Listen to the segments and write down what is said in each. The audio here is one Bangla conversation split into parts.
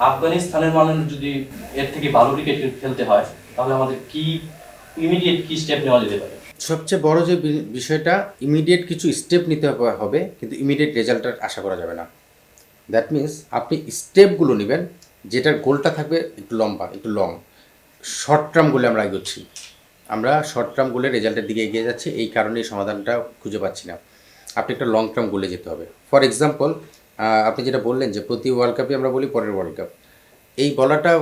আফগানিস্তানের মানুষ যদি এর থেকে ভালো ক্রিকেট খেলতে হয়, তাহলে আমাদের কি ইমিডিয়েট কি স্টেপ নেওয়া যেতে পারে? সবচেয়ে বড় যে বিষয়টা ইমিডিয়েট কিছু স্টেপ নিতে হবে- কিন্তু ইমিডিয়েট রেজাল্টটা আশা করা যাবে না। দ্যাট মিন্স আপনি স্টেপগুলো নেবেন, যেটার গোলটা থাকবে একটু লম্বা, একটু লং শর্ট টার্ম গোলে আমরা এগোচ্ছি। আমরা শর্ট টার্ম গোলে রেজাল্টের দিকে এগিয়ে যাচ্ছি, এই কারণে সমাধানটা খুঁজে পাচ্ছি না। আপনি একটা লং টার্ম গোলে যেতে হবে। ফর এক্সাম্পল আপনি যেটা বললেন যে প্রতি ওয়ার্ল্ড কাপে আমরা বলি পরের ওয়ার্ল্ড কাপ এই বলাটা,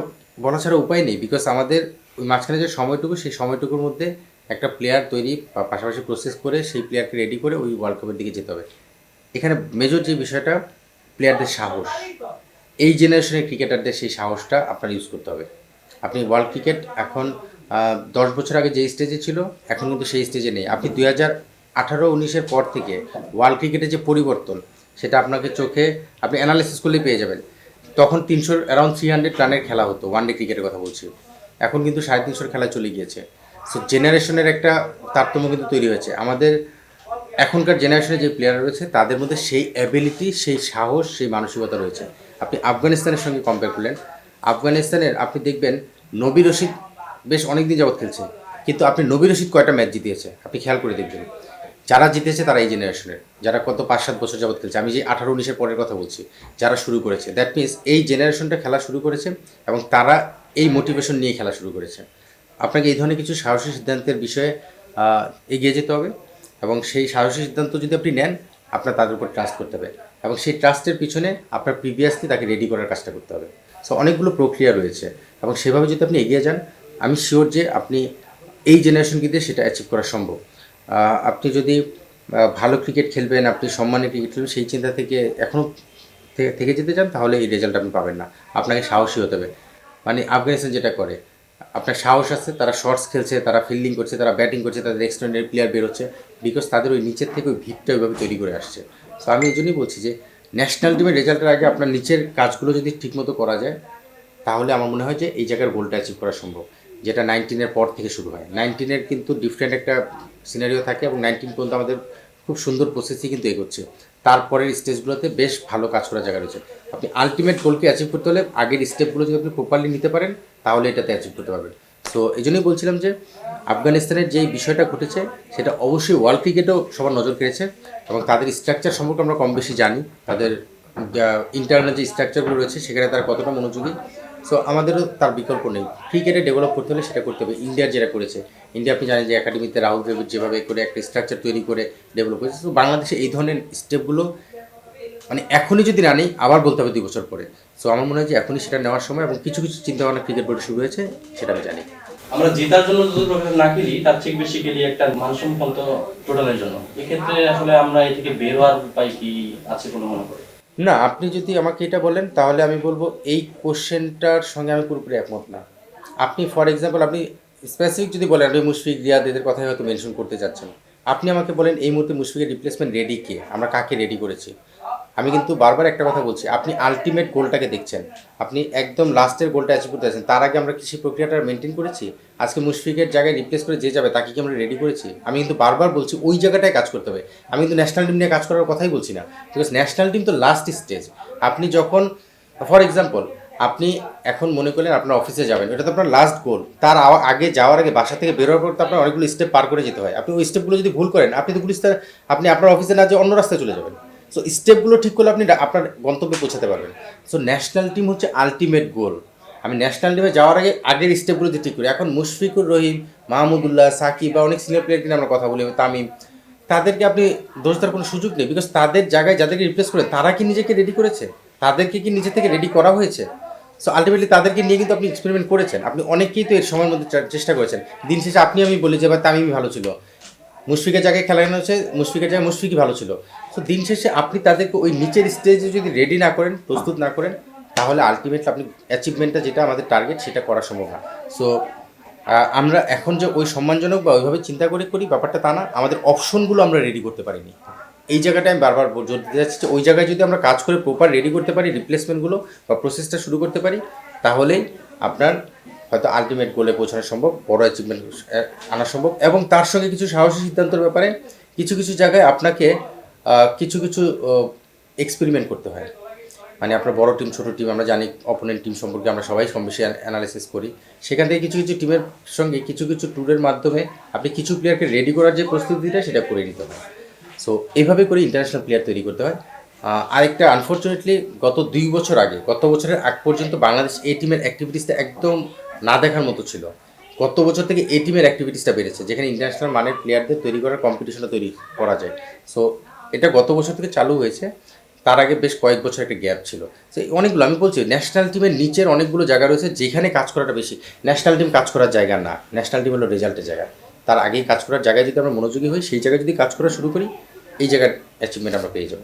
বলা ছাড়া উপায় নেই বিকজ আমাদের ওই মাঝখানে যে সময়টুকু, সেই সময়টুকুর মধ্যে একটা প্লেয়ার তৈরি পাশাপাশি প্রসেস করে সেই প্লেয়ারকে রেডি করে ওই ওয়ার্ল্ড কাপের দিকে যেতে হবে। এখানে মেজর যে বিষয়টা প্লেয়ারদের সাহস। এই জেনারেশনের ক্রিকেটারদের সেই সাহসটা আপনার ইউজ করতে হবে। আপনি ওয়ার্ল্ড ক্রিকেট এখন দশ বছর আগে যে স্টেজে ছিল, এখন কিন্তু সেই স্টেজে নেই। আপনি দুই হাজার আঠারো, উনিশের পর থেকে ওয়ার্ল্ড ক্রিকেটের যে পরিবর্তন সেটা আপনাকে চোখে আপনি অ্যানালিসিস করলেই পেয়ে যাবেন। তখন তিনশো অ্যারাউন্ড থ্রি হান্ড্রেড রানের খেলা হতো ওয়ান ডে ক্রিকেটের কথা বলছি। এখন কিন্তু সাড়ে তিনশোর খেলা চলে গিয়েছে। সো জেনারেশনের একটা তারতম্য কিন্তু তৈরি হয়েছে। আমাদের এখনকার জেনারেশনে যে প্লেয়ার রয়েছে, তাদের মধ্যে সেই অ্যাবিলিটি সেই সাহস, সেই মানসিকতা রয়েছে। আপনি আফগানিস্তানের সঙ্গে কম্পেয়ার করলেন। আফগানিস্তানের, আপনি দেখবেন নবী রশিদ বেশ অনেক দিন যাবৎ খেলছে। কিন্তু আপনি নবী রশিদ কয়টা ম্যাচ জিতিয়েছে? আপনি খেয়াল করে দেখবেন। যারা জিতেছে তারা এই জেনারেশনের যারা কত পাঁচ, সাত বছর যাবৎ খেলছে, আমি যে আঠারো উনিশের পরের কথা বলছি, যারা শুরু করেছে। দ্যাট মিনস এই জেনারেশনটা খেলা শুরু করেছে এবং তারা এই মোটিভেশন নিয়ে খেলা শুরু করেছে। আপনাকে এই ধরনের কিছু সাহসী সিদ্ধান্তের বিষয়ে এগিয়ে যেতে হবে এবং সেই সাহসী সিদ্ধান্ত যদি আপনি নেন, আপনার তাদের উপর ট্রাস্ট করতে হবে এবং সেই ট্রাস্টের পিছনে আপনার প্রিভিয়াসলি তাকে রেডি করার কাজটা করতে হবে। সো অনেকগুলো প্রক্রিয়া রয়েছে এবং সেভাবে যদি আপনি এগিয়ে যান, আমি শিওর যে আপনি এই জেনারেশনকে দিয়ে সেটা অ্যাচিভ করা সম্ভব। আপনি যদি ভালো ক্রিকেট খেলবেন, আপনি সম্মানে ক্রিকেট খেলবেন, সেই চিন্তা থেকে এখনও থেকে যেতে চান, তাহলে এই রেজাল্ট আপনি পাবেন না। আপনাকে সাহসী হতে হবে। মানে আফগানিস্তান যেটা করে, আপনার সাহস আছে, তারা শর্টস খেলছে, তারা ফিল্ডিং করছে, তারা ব্যাটিং করছে, তাদের এক্সটেন্ডেড প্লেয়ার বেরোচ্ছে বিকজ তাদের ওই নিচের থেকে ওই ভিতটা ওইভাবে তৈরি করে আসছে। সো আমি এই জন্যই বলছি যে ন্যাশনাল টিমের রেজাল্টের আগে আপনার নিচের কাজগুলো যদি ঠিকমতো করা যায়, তাহলে আমার মনে হয় যে এই জায়গার গোলটা অ্যাচিভ করা সম্ভব। যেটা নাইনটিনের পর থেকে শুরু হয়। নাইনটিনের কিন্তু ডিফারেন্ট একটা সিনারিও থাকে এবং নাইনটিন পর্যন্ত আমাদের খুব সুন্দর প্রসেসই কিন্তু এগোচ্ছে। তারপরের স্টেজগুলোতে বেশ ভালো কাজ করার জায়গা রয়েছে। আপনি আলটিমেট গোলকে অ্যাচিভ করতে হলে আগের স্টেপগুলো যদি আপনি প্রপারলি নিতে পারেন, তাহলে এটাতে অ্যাচিভ করতে পারবেন। তো এই জন্যই বলছিলাম যে, আফগানিস্তানের যেই বিষয়টা ঘটেছে, সেটা অবশ্যই ওয়ার্ল্ড ক্রিকেটেও সবার নজর কেড়েছে এবং তাদের স্ট্রাকচার সম্পর্কে আমরা কম বেশি জানি। তাদের ইন্টারনাল যে স্ট্রাকচারগুলো রয়েছে, সেখানে তারা কতটা মনোযোগী সো আমাদেরও তার বিকল্প নেই। ক্রিকেটে ডেভেলপ করতে হলে সেটা করতে হবে। ইন্ডিয়ার যেটা করেছে। ইন্ডিয়া আপনি জানেন যে একাডেমিতে রাহুল দ্রাবিড় যেভাবে করে একটা স্ট্রাকচার তৈরি করে ডেভেলপ করেছে। তো বাংলাদেশে এই ধরনের স্টেপগুলো মানে এখনই যদি না নিই, আবার বলতে হবে দুই বছর পরে। সো আমার মনে হয় যে এখনই সেটা নেওয়ার সময় এবং কিছু কিছু চিন্তাভাবনা ক্রিকেট বোর্ডে শুরু হয়েছে, সেটা আমি জানি। আমরা জেতার জন্য যদি না খেলি তার চেয়ে বেশি খেলি একটা মানসম্পন্ন টোটালের জন্য। এক্ষেত্রে আসলে আমরা এই থেকে বের হওয়ার উপায় কি আছে কোনো মনে করি না, আপনি যদি আমাকে এটা বলেন, তাহলে আমি বলব এই কোশ্চেনটার সঙ্গে আমি পুরোপুরি একমত না। আপনি ফর এক্সাম্পল আপনি স্পেসিফিক যদি বলেন, আপনি মুশফিক, রিয়াদ, এদের কথাই হয়তো মেনশন করতে চাচ্ছেন। আপনি আমাকে বলেন, এই মুহূর্তে মুশফিকের রিপ্লেসমেন্ট রেডি কে? আমরা কাকে রেডি করেছি? আমি কিন্তু বারবার একটা কথা বলছি, আপনি আলটিমেট গোলটাকে দেখছেন। আপনি একদম লাস্টের গোলটা অ্যাচিভ করতে আছেন তার আগে আমরা কৃষি প্রক্রিয়াটা মেনটেন করেছি। আজকে মুশফিকের জায়গায় রিপ্লেস করে যে যাবে, তাকে কি আমরা রেডি করেছি? আমি কিন্তু বারবার বলছি, ওই জায়গাটায় কাজ করতে হবে। আমি কিন্তু ন্যাশনাল টিম নিয়ে কাজ করার কথাই বলছি না। বিকজ ন্যাশনাল টিম তো লাস্ট স্টেজ আপনি যখন ফর এক্সাম্পল আপনি এখন মনে করলেন আপনার অফিসে যাবেন, এটা তো আপনার লাস্ট গোল তার আগে যাওয়ার আগে বাসা থেকে বেরোয়ার পর তো আপনার অনেকগুলো স্টেপ পার করে যেতে হয়। আপনি ওই স্টেপগুলো যদি ভুল করেন, আপনি তো পুলিশ আপনি আপনার অফিসে না যে অন্য রাস্তায় চলে যাবেন। সো স্টেপগুলো ঠিক করলে আপনি আপনার গন্তব্যে পৌঁছাতে পারবেন। সো ন্যাশনাল টিম হচ্ছে আলটিমেট গোল আমি ন্যাশনাল টিমে যাওয়ার আগে, আগের স্টেপগুলো ঠিক করি, এখন মুশফিকুর রহিম, মাহমুদুল্লাহ, সাকিব বা অনেক সিনিয়র প্লেয়ার নিয়ে আমরা কথা বলি, তামিম, তাদেরকে আপনি দোষ দেওয়ার কোনো সুযোগ নেই বিকজ তাদের জায়গায় যাদেরকে রিপ্লেস করে, তারা কি নিজেকে রেডি করেছে? তাদেরকে কি নিজে থেকে রেডি করা হয়েছে? সো আলটিমেটলি তাদেরকে নিয়ে কিন্তু আপনি এক্সপেরিমেন্ট করেছেন। আপনি অনেকেই তো এর সময়ের মধ্যে চেষ্টা করেছেন। দিন শেষে আপনি আমি বলি যে তামিমই ভালো ছিল। মুশফিকের জায়গায় খেলানো হচ্ছে মুশফিকের জায়গায় মুশফিকই ভালো ছিল। তো দিন শেষে আপনি তাদেরকে ওই নিচের স্টেজে যদি রেডি না করেন, প্রস্তুত না করেন, তাহলে আলটিমেটলি আপনি অ্যাচিভমেন্টটা যেটা আমাদের টার্গেট সেটা করা সম্ভব না সো আমরা এখন যে ওই সম্মানজনক বা ওইভাবে চিন্তা করে করি, ব্যাপারটা তা না, আমাদের অপশনগুলো আমরা রেডি করতে পারিনি। এই জায়গাটায় আমি বারবার জোর দিতে যাচ্ছি যে ওই জায়গায় যদি আমরা কাজ করে প্রপার রেডি করতে পারি রিপ্লেসমেন্টগুলো বা প্রসেসটা শুরু করতে পারি, তাহলেই আপনার হয়তো আলটিমেট গোলে পৌঁছানো সম্ভব, বড় অ্যাচিভমেন্ট আনা সম্ভব এবং তার সঙ্গে কিছু সাহসী সিদ্ধান্তের ব্যাপারে কিছু কিছু জায়গায় আপনাকে কিছু কিছু এক্সপেরিমেন্ট করতে হয়। মানে আপনার বড় টিম ছোটো টিম আমরা জানি অপোনেন্ট টিম সম্পর্কে আমরা সবাই কম বেশি অ্যানালাইসিস করি। সেখান থেকে কিছু কিছু টিমের সঙ্গে কিছু কিছু ট্যুরের মাধ্যমে আপনি কিছু প্লেয়ারকে রেডি করার যে প্রস্তুতিটা সেটা করে নিতে হয়। সো এইভাবে করে ইন্টারন্যাশনাল প্লেয়ার তৈরি করতে হয়। আরেকটা আনফর্চুনেটলি গত দুই বছর আগে, গত বছরের আগ পর্যন্ত বাংলাদেশ এই টিমের অ্যাক্টিভিটিসটা একদম না দেখার মতো ছিল। গত বছর থেকে এই টিমের অ্যাক্টিভিটিসটা বেড়েছে, যেখানে ইন্টারন্যাশনাল মানের প্লেয়ারদের তৈরি করার কম্পিটিশনটা তৈরি করা যায়। সো এটা গত বছর থেকে চালু হয়েছে, তার আগে বেশ কয়েক বছর একটা গ্যাপ ছিল। তো অনেকগুলো, আমি বলছি ন্যাশনাল টিমের নিচের অনেকগুলো জায়গা রয়েছে, যেখানে কাজ করাটা বেশি। ন্যাশনাল টিম কাজ করার জায়গা না ন্যাশনাল টিম হলো রেজাল্টের জায়গা। তার আগেই কাজ করার জায়গায় যদি আমরা মনোযোগী হই, সেই জায়গায় যদি কাজ করা শুরু করি, এই জায়গার অ্যাচিভমেন্ট আমরা পেয়ে যাব।